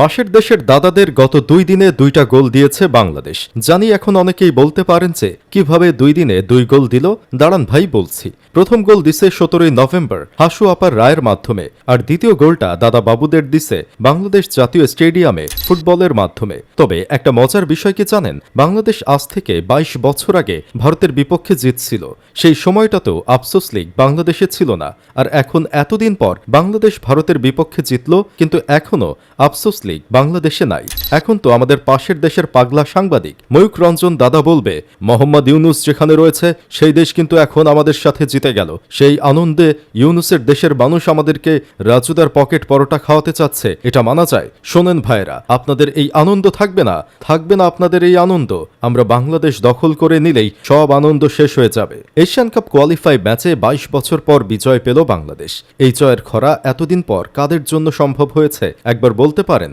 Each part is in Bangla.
পাশের দেশের দাদাদের গত দুই দিনে দুইটা গোল দিয়েছে বাংলাদেশ। জানি এখন অনেকেই বলতে পারেন যে, কীভাবে দুই দিনে দুই গোল দিল? দাঁড়ান ভাই, বলছি। প্রথম গোল দিছে সতেরোই নভেম্বর, হাসু আপার রায়ের মাধ্যমে। আর দ্বিতীয় গোলটা দাদা বাবুদের দিছে বাংলাদেশ জাতীয় স্টেডিয়ামে ফুটবলের মাধ্যমে। তবে একটা মজার বিষয় কি জানেন? বাংলাদেশ আজ থেকে ২২ বছর আগে ভারতের বিপক্ষে জিতছিল। সেই সময়টাতেও আফসোস লীগ বাংলাদেশে ছিল না। আর এখন এতদিন পর বাংলাদেশ ভারতের বিপক্ষে জিতল, কিন্তু এখনও আফসোস লীগ বাংলাদেশে নাই। এখন তো আমাদের পাশের দেশের পাগলা সাংবাদিক ময়ূক রঞ্জন দাদা বলবে, মোহাম্মদ ইউনুস যেখানে রয়েছে, সেই দেশ কিন্তু এখন আমাদের সাথে জিতে গেল। সেই আনন্দে ইউনুসের দেশের মানুষ আমাদেরকে রাজুদার পকেট পরোটা খাওয়াতে চাচ্ছে, এটা মানা যায়। শোনেন ভাইরা আপনাদের এই আনন্দ থাকবে না? থাকবে না আপনাদের এই আনন্দ। আমরা বাংলাদেশ দখল করে নিলেই সব আনন্দ শেষ হয়ে যাবে। এশিয়ান কাপ কোয়ালিফাই ম্যাচে বাইশ বছর পর বিজয় পেল বাংলাদেশ। এই জয়ের খরা এতদিন পর কাদের জন্য সম্ভব হয়েছে? একবার বলতে পারেন।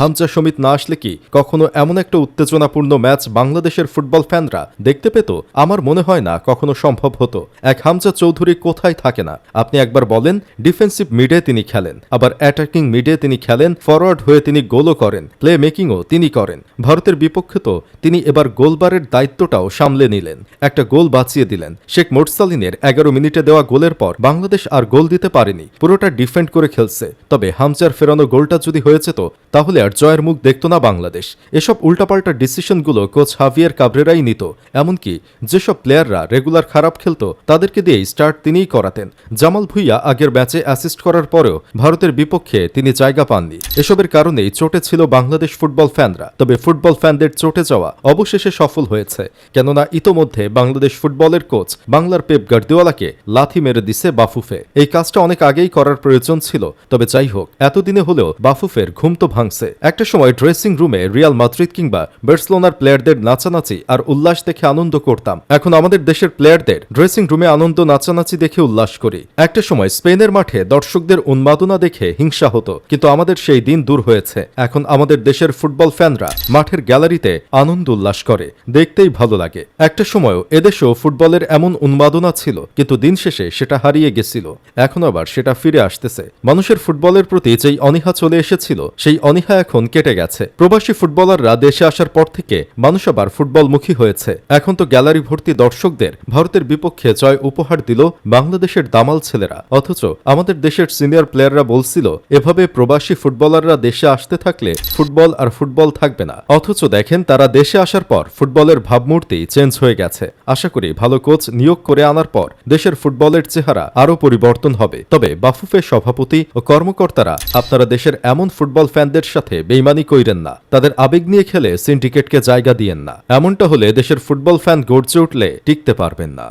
হামজা সমিত না আসলে কি কখনো এমন একটা উত্তেজনাপূর্ণ ম্যাচ বাংলাদেশের ফুটবল ফ্যানরা দেখতে পেত? আমার মনে হয় না কখনো সম্ভব হতো। এক হামজা চৌধুরী কোথায় থাকে না? আপনি একবার বলেন ডিফেন্সিভ মিডে তিনি খেলেন। আবার অ্যাটাকিং মিডে তিনি খেলেন ফরওয়ার্ড হয়ে তিনি গোলও করেন প্লে মেকিংও তিনি করেন। ভারতের বিপক্ষে তো তিনি এবার গোলবারের দায়িত্বটাও সামলে নিলেন। একটা গোল বাঁচিয়ে দিলেন। শেখ মোরসালিনের এগারো মিনিটে দেওয়া গোলের পর বাংলাদেশ আর গোল দিতে পারেনি। পুরোটা ডিফেন্ড করে খেলছে। তবে হামজার ফেরানো গোলটা যদি হয়েছে তো, তাহলে আর জয়ের মুখ দেখত না বাংলাদেশ। এসব উল্টাপাল্টা ডিসিশনগুলো কোচ হাভিয়ার কাবরেরাই নিত। এমনকি যেসব প্লেয়াররা রেগুলার খারাপ খেলত, তাদেরকে দিয়েই স্টার্ট তিনিই করাতেন। জামাল ভুইয়া আগের ম্যাচে অ্যাসিস্ট করার পরেও ভারতের বিপক্ষে তিনি জায়গা পাননি। এসবের কারণেই চোটে ছিল বাংলাদেশ ফুটবল ফ্যানরা। তবে ফুটবল ফ্যানদের চোটে যাওয়া অবশেষে সফল হয়েছে। কেননা ইতোমধ্যে বাংলাদেশ ফুটবলের কোচ বাংলার পেপ গার্দিওয়ালাকে লাথি মেরে দিছে বাফুফে। এই কাজটা অনেক আগেই করার প্রয়োজন ছিল, তবে যাই হোক, এতদিনে হলেও বাফুফের ঘুম তো ভাঙছে। একটা সময় ড্রেসিং রুমে রিয়াল মাদ্রিদ কিংবা বার্সেলোনার প্লেয়ারদের নাচানাচি আর উল্লাস দেখে আনন্দ করতাম। এখন আমাদের দেশের প্লেয়ারদের ড্রেসিং রুমে আনন্দ নাচানাচি দেখে উল্লাস করি। একটা সময় স্পেনের মাঠে দর্শকদের উন্মাদনা দেখে হিংসা হতো, কিন্তু আমাদের সেই দিন দূর হয়েছে। এখন আমাদের দেশের ফুটবল ফ্যানরা মাঠের গ্যালারিতে আনন্দ উল্লাস করে, দেখতেই ভালো লাগে। একটা সময়ও এদেশেও ফুটবলের এমন উন্মাদনা ছিল, কিন্তু দিন শেষে সেটা হারিয়ে গেছিল। এখন আবার সেটা ফিরে আসতেছে। মানুষের ফুটবলের প্রতি যেই অনীহা চলে এসেছিল, সেই অনীহা এখন কেটে গেছে। প্রবাসী ফুটবলাররা দেশে আসার পর থেকে মানুষ আবার ফুটবলমুখী হয়েছে। এখন তো গ্যালারি ভর্তি দর্শকদের ভারতের বিপক্ষে জয় উপহার দিল বাংলাদেশের দামাল ছেলেরা। অথচ আমাদের দেশের সিনিয়র প্লেয়াররা বলছিল, এভাবে প্রবাসী ফুটবলাররা দেশে আসতে থাকলে ফুটবল আর ফুটবল থাকবে না। অথচ দেখেন, তারা দেশে আসার পর ফুটবলের ভাবমূর্তি চেঞ্জ হয়ে গেছে। আশা করি ভালো কোচ নিয়োগ করে আনার পর দেশের ফুটবলের চেহারা আরও পরিবর্তন হবে। তবে বাফুফে সভাপতি ও কর্মকর্তারা, আপনারা দেশের এমন ফুটবল ফ্যানদের সাথে বেইমানি কইরেন না। তাদের আবেগ নিয়ে খেলে সিন্ডিকেটকে জায়গা দিয়েন না। এমনটা হলে দেশের ফুটবল ফ্যান গড়ছে উঠলে টিকতে পারবেন না।